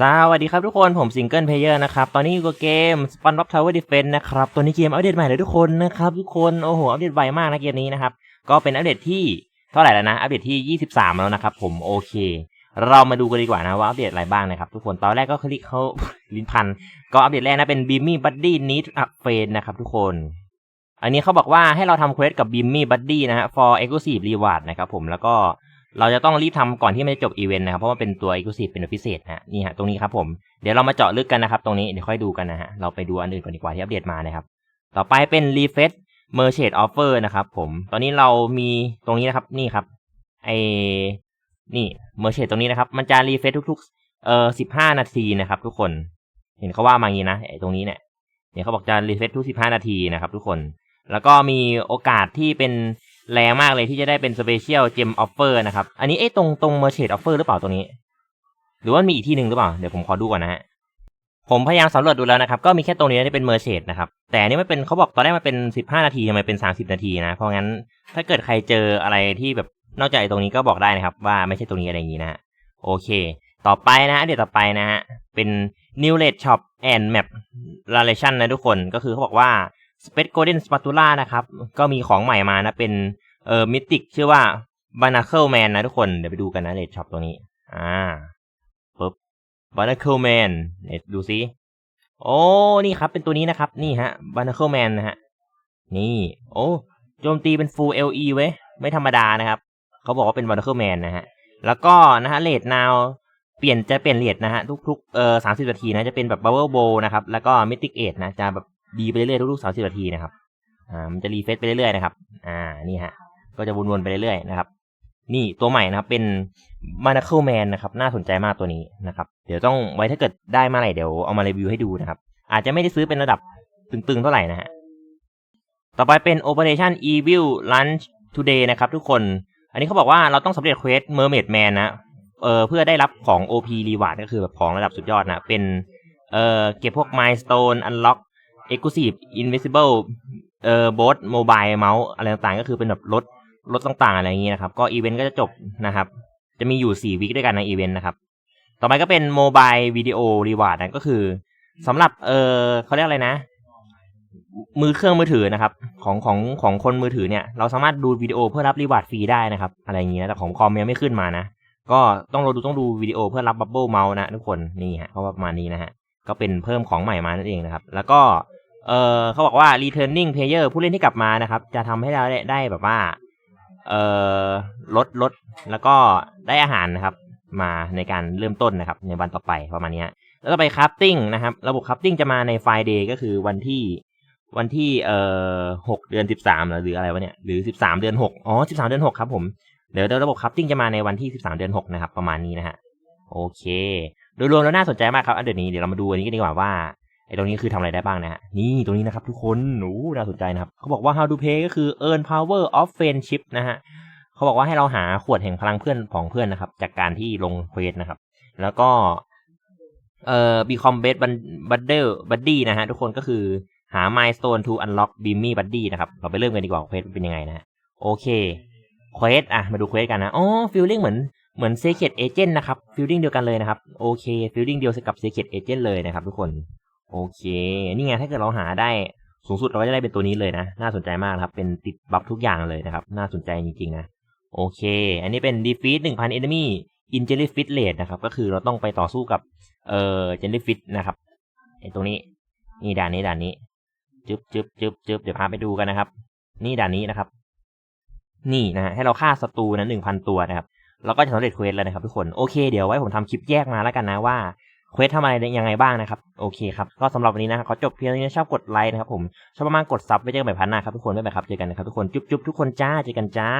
สวัสดีครับทุกคนผมซิงเกิลเพลเยอร์นะครับ ตอนนี้อยู่กับเกม Spun Up Tower Defense นะครับ ตัวนี้เกมอัปเดตใหม่เลยทุกคนนะครับ ทุกคน โอ้โห อัปเดตไวมากนะเกมนี้นะครับ ก็เป็นอัปเดตที่เท่าไหร่แล้วนะ อัปเดตที่ 23 แล้วนะครับ ผมโอเค เรามาดูกันดีกว่านะว่าอัปเดตอะไรบ้างนะครับ ทุกคนตอนแรกก็คลิกเขาลิ้นพัน ก็อัปเดตแรกนะเป็น Beamy Buddy Need Up f r i e n นะครับทุกคน อันนี้เขาบอกว่าให้เราทำเควสกับ Beamy Buddy นะฮะ for exclusive reward นะครับผมแล้วก็ เราจะต้องรีบทำก่อนที่มันจะจบอีเวนต์นะครับเพราะว่าเป็นตัว exclusive เป็นพิเศษนะฮะนี่ฮะตรงนี้ครับผมเดี๋ยวเรามาเจาะลึกกันนะครับ ตรงนี้เดี๋ยวค่อยดูกันนะฮะเราไปดูอันอื่นก่อนดีกว่าที่อัปเดตมานะครับ ต่อไปเป็น refresh merchant offer นะครับผมตอนนี้เรามีตรงนี้นะครับนี่ครับไอนี่ merchant ตรงนี้นะครับ มันจะ refresh ทุกๆ เอ่อ15นาทีนะครับ ทุกคน เห็นเขาว่ามาอย่างนี้นะไอตรงนี้เนี่ย เนี่ยเขาบอกจะ refresh ทุก15นาทีนะครับ ทุกคน แล้วก็มีโอกาสที่เป็น แรงมากเลยที่จะได้เป็น special gem offer นะครับ อันนี้เอ้ตรงตรง merchant offer หรือเปล่าตรงนี้ หรือว่ามีอีกที่หนึ่งหรือเปล่า เดี๋ยวผมขอดูก่อนนะฮะ ผมพยายามสำรวจดูแล้วนะครับ ก็มีแค่ตรงนี้ที่เป็นเมอร์เชดนะครับ แต่นนี้ไม่เป็นเขาบอกตอนแรกมันเป็นสิบห้านาทีทำไมเป็นสามสิบนาทีนะ เพราะงั้นถ้าเกิดใครเจออะไรที่แบบนอกจากไอตรงนี้ก็บอกได้นะครับ ว่าไม่ใช่ตรงนี้อะไรอย่างนี้นะฮะโอเค ต่อไปนะเดี๋ยวต่อไปนะฮะเป็น New Red Shop and Map Relation นะทุกคนก็คือเขาบอกว่า Space Golden Spatula นะครับ ก็มีของใหม่มานะ เป็นเอ่อมิติกชื่อว่า Barnacle Man นะทุกคน เดี๋ยวไปดูกันนะ Red Shop ตรงนี้ อ่าปึ๊บ Barnacle Man เนี่ยดูซิ โอ้ นี่ครับ เป็นตัวนี้นะครับ นี่ฮะ Barnacle Man นะฮะ นี่ โอ้โจมตีเป็น Full LE เว้ย ไม่ธรรมดานะครับ เขาบอกว่าเป็น Barnacle Man นะฮะ แล้วก็นะฮะเลดนาวเปลี่ยนจะเปลี่ยนเลดนะฮะทุกๆเอ่อสามสิบนาทีนะจะเป็นแบบ Bubble Bow นะครับ แล้วก็ Mythic Age นะจะแบบ ดีไปเรื่อยๆทุกๆสามสิบนาทีนะครับ อ่า มันจะรีเฟซไปเรื่อยๆนะครับ อ่า นี่ฮะ ก็จะวนๆไปเรื่อยๆนะครับ นี่ตัวใหม่นะครับ เป็น m a n a c l e Man นะครับ น่าสนใจมากตัวนี้นะครับ เดี๋ยวต้องไว้ถ้าเกิดได้มาไหนเดี๋ยวเอามารีวิวให้ดูนะครับ อาจจะไม่ได้ซื้อเป็นระดับตึงๆเท่าไหร่นะฮะ ต่อไปเป็น Operation Evil Lunch Today นะครับ ทุกคน อันนี้เขาบอกว่าเราต้องสำเร็จเควส Mermaid Man นะ เออเพื่อได้รับของ OP Reward ก็คือแบบของระดับสุดยอดนะ เป็น เออเก็บพวก Milestone Unlock Exclusive Invisible เอ่อ Both Mobile Mouse อะไรต่างๆ ก็คือเป็นแบบรถรถต่างๆ อะไรอย่างนี้นะครับ ก็อีเวนต์ก็จะจบนะครับ จะมีอยู่ 4 วิคด้วยกันในอีเวนต์นะครับ ต่อไปก็เป็นโมบายวิดีโอรีวาร์ดนะก็คือสำหรับเออเขาเรียกอะไรนะ มือเครื่องมือถือนะครับ ของของของคนมือถือเนี่ย เราสามารถดูวิดีโอเพื่อรับรีวาร์ดฟรีได้นะครับ อะไรอย่างนี้นะแต่ของคอมยังไม่ขึ้นมานะ ก็ต้องเราดูต้องดูวิดีโอเพื่อรับบับเบิลเมาส์นะทุกคนนี่ฮะเขาประมาณนี้นะฮะก็เป็นเพิ่มของใหม่มานั่นเองนะครับ แล้วก็ เออเขาบอกว่า returning player ผู้เล่นที่กลับมานะครับ จะทำให้เราได้ได้แบบว่า เออลดลดแล้วก็ได้อาหารนะครับ มาในการเริ่มต้นนะครับ ในวันต่อไปประมาณนี้แล้วก็ไปคราฟติ้งนะครับ ระบบคราฟติ้งจะมาในไฟเดย์ก็คือวันที่วันที่เอ่อหกเดือนสิบสามหรืออะไรวะเนี่ยหรือสิบสามเดือนหกอ๋อสิบสามเดือนหกครับผมเดี๋ยวระบบคราฟติ้งจะมาในวันที่สิบสามเดือนหกนะครับ ประมาณนี้นะฮะโอเค โดยรวมแล้วน่าสนใจมากครับอันเดี๋ยวนี้เดี๋ยวเรามาดูอันนี้กันดีกว่าว่า ไอ้ตรงนี้คือทำอะไรได้บ้างนะฮะ นี่ตรงนี้นะครับทุกคนโอ้น่าสนใจนะครับ เขาบอกว่า how to play ก็คือ earn power of friendship นะฮะ เขาบอกว่าให้เราหาขวดแห่งพลังเพื่อนของเพื่อนนะครับ จากการที่ลงเควสนะครับ แล้วก็ เอ่อ become best bundle buddy นะฮะ ทุกคนก็คือหา milestone to unlock beamy buddy นะครับ เราไปเริ่มกันดีกว่าเควสเป็นยังไงนะฮะโอเคเควสอะ มาดูเควสกันนะ อ๋อ feeling เหมือนเหมือน secret agent นะครับ feeling เดียวกันเลยนะครับ โอเค feeling เดียวกับ secret agent เลยนะครับทุกคน โอเค นี่ไงถ้าเกิดเราหาได้สูงสุดเราก็จะได้เป็นตัวนี้เลยนะ น่าสนใจมากครับ เป็นติดบัฟทุกอย่างเลยนะครับ น่าสนใจจริงๆนะ โอเค อันนี้เป็น defeat 1,000 enemy in jellyfish rate นะครับ ก็คือเราต้องไปต่อสู้กับ เอ่อ jellyfish นะครับไอ้ตรงนี้ นี่ด่านนี้ด่านนี้ จึ๊บจึ๊บจึ๊บจึ๊บเดี๋ยวพาไปดูกันนะครับ นี่ด่านนี้นะครับ นี่นะ ให้เราฆ่าศัตรูนะ1,000ตัวนะครับ เราก็จะสำเร็จเควสแล้วนะครับทุกคน โอเค เดี๋ยวไว้ผมทำคลิปแยกมาแล้วกันนะว่า เควสทำอะไรยังไงบ้างนะครับ โอเคครับ ก็สำหรับวันนี้นะครับขอจบเพียงเท่านี้ชอบกดไลค์นะครับผม ชอบมากๆกดซับไว้เจอกันใหม่พันหน้าครับทุกคนบ๊ายบายครับ เจอกันนะครับทุกคน จุ๊บๆทุกคนจ้า เจอกันจ้า